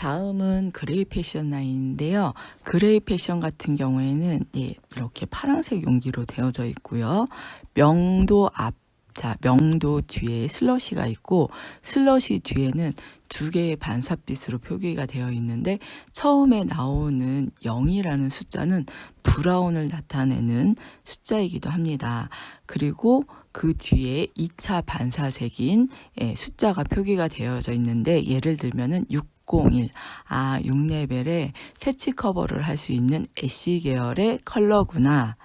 다음은 그레이 패션 라인인데요. 그레이 패션 같은 경우에는 예, 이렇게 파란색 용기로 되어져 있고요. 명도 앞, 자, 명도 뒤에 슬러시가 있고 슬러시 뒤에는 두 개의 반사빛으로 표기가 되어 있는데 처음에 나오는 0이라는 숫자는 브라운을 나타내는 숫자이기도 합니다. 그리고 그 뒤에 2차 반사색인 예, 숫자가 표기가 되어져 있는데 예를 들면은 601, 아 6레벨에 세치 커버를 할 수 있는 애쉬 계열의 컬러구나.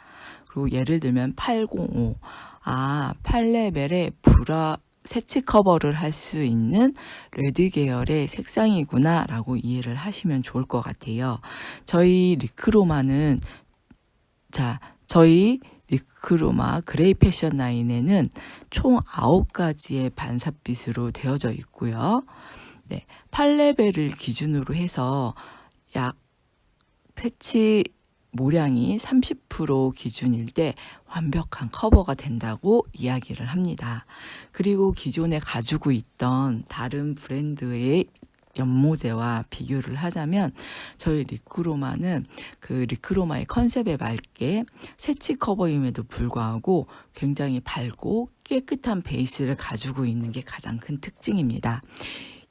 그리고 예를 들면 805, 아 8레벨에 브라 세치 커버를 할 수 있는 레드 계열의 색상이구나 라고 이해를 하시면 좋을 것 같아요. 저희 리크로마는 자, 저희 리크로마 그레이 패션 라인에는 총 9가지의 반사빛으로 되어져 있고요. 네, 8레벨을 기준으로 해서 약 패치 모량이 30% 기준일 때 완벽한 커버가 된다고 이야기를 합니다. 그리고 기존에 가지고 있던 다른 브랜드의 연모제와 비교를 하자면 저희 리크로마는 그 리크로마의 컨셉에 맞게 새치 커버임에도 불구하고 굉장히 밝고 깨끗한 베이스를 가지고 있는 게 가장 큰 특징입니다.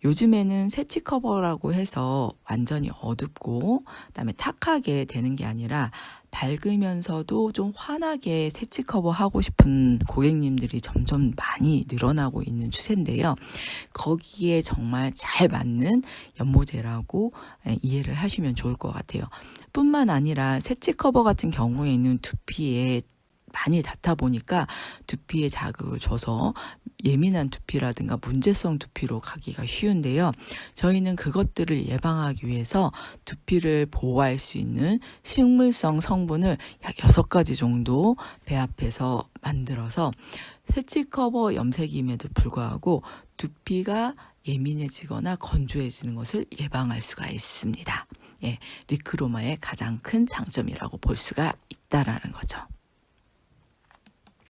요즘에는 새치 커버라고 해서 완전히 어둡고 그다음에 탁하게 되는 게 아니라 밝으면서도 좀 환하게 새치 커버 하고 싶은 고객님들이 점점 많이 늘어나고 있는 추세인데요. 거기에 정말 잘 맞는 연모제라고 예, 이해를 하시면 좋을 것 같아요. 뿐만 아니라 새치 커버 같은 경우에는 두피에 많이 닿다 보니까 두피에 자극을 줘서 예민한 두피라든가 문제성 두피로 가기가 쉬운데요. 저희는 그것들을 예방하기 위해서 두피를 보호할 수 있는 식물성 성분을 약 6가지 정도 배합해서 만들어서 세치 커버 염색임에도 불구하고 두피가 예민해지거나 건조해지는 것을 예방할 수가 있습니다. 예, 리크로마의 가장 큰 장점이라고 볼 수가 있다라는 거죠.